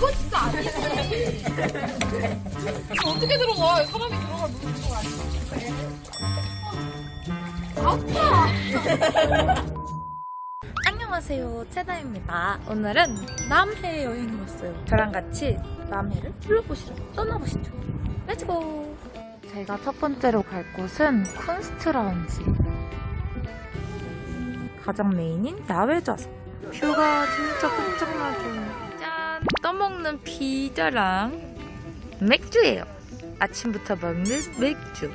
이거 진짜 아니지. 어떻게 들어가? 사람이 들어갈 문제가 아니야. 아파. 안녕하세요, 채나입니다. 오늘은 남해 여행을 왔어요. 저랑 같이 남해를 둘러보시러 떠나보시죠. 렛츠고! 제가 첫 번째로 갈 곳은 쿤스트 라운지. 가장 메인인 야외 좌석. 뷰가 진짜 깜짝나죠. 짠! 떠먹는 피자랑 맥주예요. 아침부터 먹는 맥주.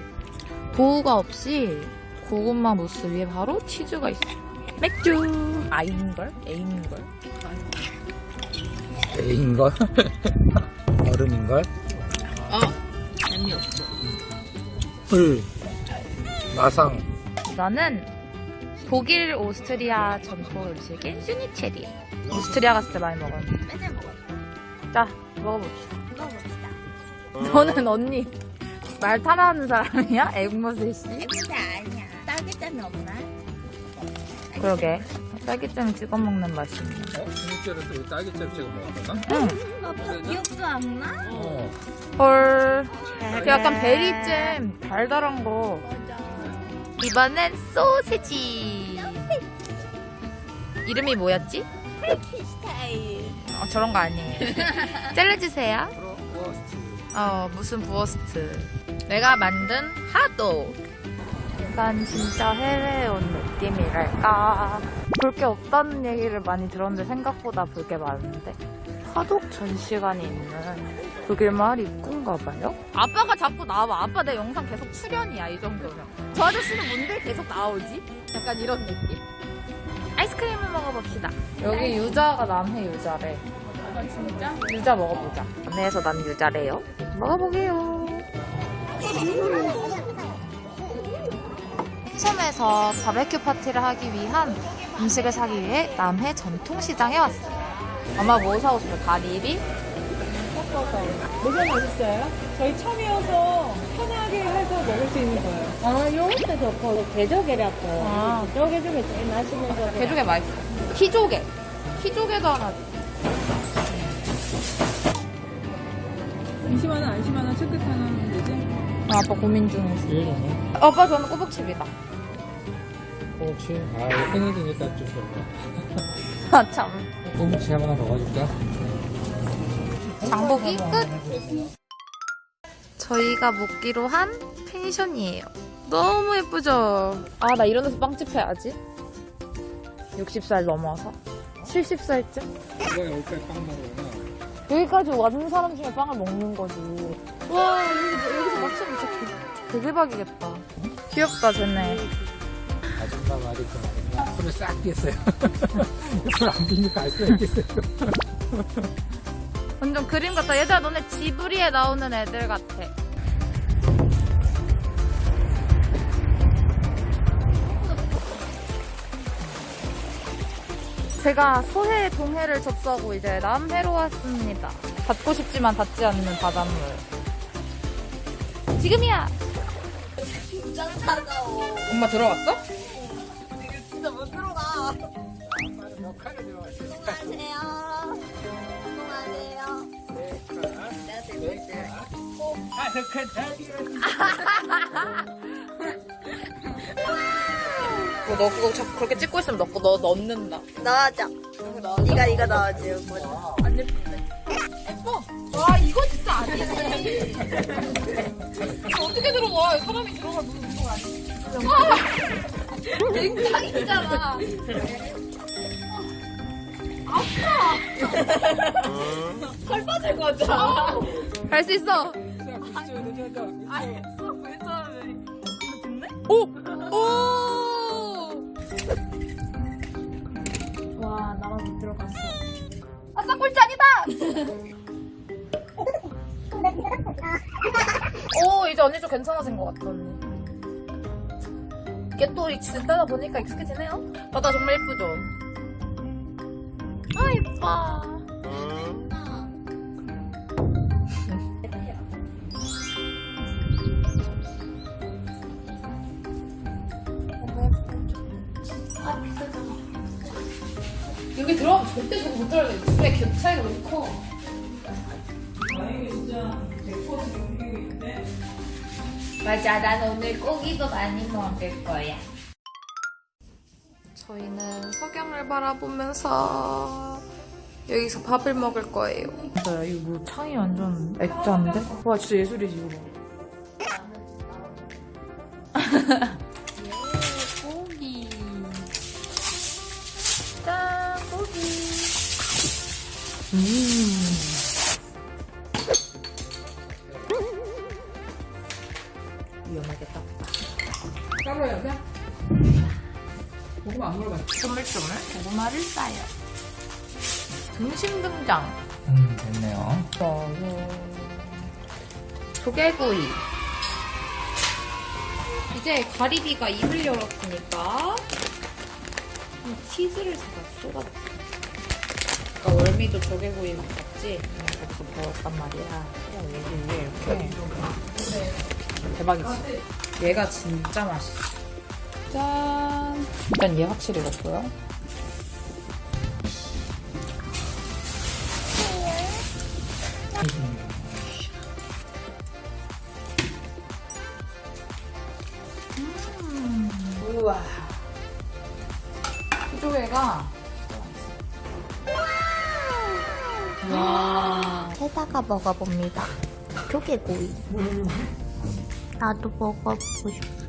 도우가 없이 고구마 무스 위에 바로 치즈가 있어요. 맥주! 아인걸? 에인걸? 애인걸? 어른인걸? 재미없어. 을 마상 이거는 독일 오스트리아 전통 음식인 슈니체리. 오스트리아 갔을 때 많이 먹었는데. 맨날 먹어요. 자, 먹어봅시다. 먹어봅시다. 너는 언니 말 타라하는 사람이야? 앵무새 씨? 근데 아니야. 딸기잼이 없나? 그러게. 딸기잼 찍어 먹는 맛이. 어? 중국제를 또 딸기잼 찍어 먹었나? 응. 아빠 기억도 안 나? 어 헐. 그 약간 베리잼 달달한 거. 맞아. 이번엔 소세지. 이름이 뭐였지? 스타일. 어, 저런 거 아니에요. 잘라주세요. 어, 무슨 부어스트. 내가 만든 핫도그. 약간 진짜 해외에 온 느낌이랄까. 볼 게 없다는 얘기를 많이 들었는데 생각보다 볼 게 많은데. 화독 전시관이 있는 독일 마을 입구인가 봐요? 아빠가 자꾸 나와. 아빠 내 영상 계속 출연이야, 이 정도면. 저 아저씨는 뭔데 계속 나오지? 약간 이런 느낌? 아이스크림을 먹어봅시다. 여기 유자가 남해 유자래. 아, 진짜? 유자 먹어보자. 남해에서 난 유자래요. 먹어보게요. 섬에서 바베큐 파티를 하기 위한 음식을 사기 위해 남해 전통시장에 왔어요. 엄마 뭐 사고 싶어? 다리비? 뭐가 맛있어요? 저희 처음이어서 편하게 해서 먹을 수 있는 거예요. 아, 요것도 좋고, 개조개라고. 아. 조개 중에 제일 맛있는 거. 개조개 맛있어. 키조개. 키조개도 하나. 20만원, 안 10만원 체크하는 되지? 아, 아빠 고민 중이었어. 이거는 아빠 저는 꼬북칩이다. 꼬치 아 이거 생일이니까 좀 별로 아, 참. 꼬치 하나 더 가줄까? 장보기 끝! 저희가 묵기로 한 펜션이에요. 너무 예쁘죠? 아, 나 이런 데서 빵집 해야지. 60살 넘어서. 70살쯤? 이거 여기까지 빵 먹으면 여기까지 왔는 사람 중에 빵을 먹는 거지. 와, 여기, 여기서 맞추면 진짜 개, 개 대박이겠다. 귀엽다, 쟤네. 아줌마 말이 좀 손을 싹 띄었어요 손안 비니까 알 수가 있겠어요 완전 그림 같다. 얘들아, 너네 지브리에 나오는 애들 같아. 제가 소해 동해를 접수하고 이제 남해로 왔습니다. 닿고 싶지만 닿지 않는 바닷물. 지금이야! 짱 차가워. 엄마 들어왔어? 진짜 못 들어가. 안녕하세요. 너 그거 자꾸 그렇게 찍고 있으면 너, 너 넣는다. 넣어줘. 네가 이거 넣어줘. 안 예쁜데? 예뻐. 와 이거 진짜 아니지. 이거 어떻게 들어가? 사람이 들어갈 문제가 아니야. 냉장이잖아. 털 빠질 거죠? 갈수 있어. 알겠어. 괜찮아. 됐네? 오! 오! 와, 나만 못 들어갔어. 아싸 꿀짠이다! 오 이제 언니 좀 괜찮아진 것 같아 언니 이게 또 듣다 보니까 익숙해지네요 바다 정말 예쁘죠? 아 예뻐 여기 들어가면 절대 저거 못 들어가요. 집에 겹 차이가 너무 커. 다행히 진짜 100% 움직이고 있는데. 맞아, 난 오늘 고기도 많이 먹을 거야. 저희는 석양을 바라보면서 여기서 밥을 먹을 거예요. 진짜 이거 뭐 창이 완전 액자인데? 와 진짜 예술이지 이거. 예, 고기. 짠, 고기. 음. 고구마 안 먹어봐. 조물조물 고구마를 싸요. 등심 등장. 음, 됐네요. 조개구이. 이제 가리비가 입을 열었으니까 이 치즈를 제가 쏟아볼게. 아까 월미도 조개구이 먹었지? 이것도 먹었단 말이야. 여기 위에 이렇게. 대박이지? 얘가 진짜 맛있어. 짠. 일단 얘 확실히 먹고요. 와. 해다가 먹어봅니다. 조개구이. 나도 먹어보고 싶어.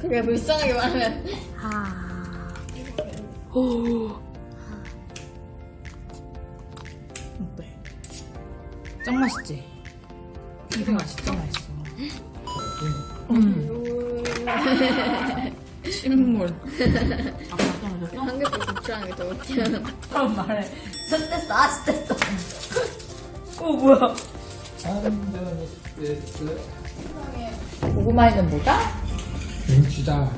그게 불쌍하게 말하면 아. 어때? 짱 맛있지? 이거 진짜 맛있어. 음. 신물. 아까 떨어졌어? 한국도 고추하는 게 더 웃겨. 그럼 말해. 손댔어, 아직 됐어. 어 뭐야? 스트레스. 고구마에는 뭐다? 김치다.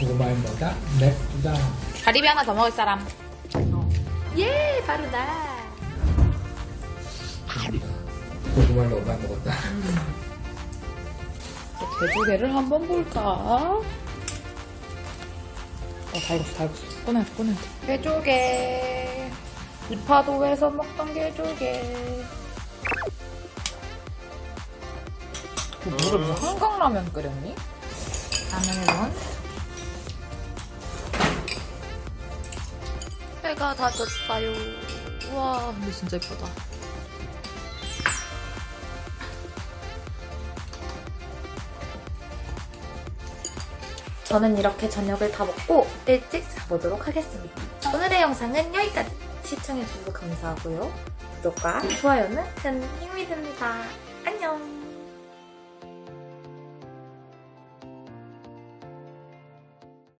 고구마엔 뭐다? 맥주다. 가리비 하나 더 먹을 사람. 예, 바로 나. 고구마를 너무 많이 먹었다. 개조개를 한번 볼까? 어, 다 익었어, 다 익었어. 꺼내, 꺼내. 개조개. 이파도에서 먹던 개조개. 물을 뭐 한강라면 끓였니? 라면은 해가 다 졌어요. 우와, 근데 진짜 예쁘다. 저는 이렇게 저녁을 다 먹고 일찍 자보도록 하겠습니다. 오늘의 영상은 여기까지. 시청해주셔서 감사하고요. 구독과 좋아요는 큰 힘이 됩니다. 안녕!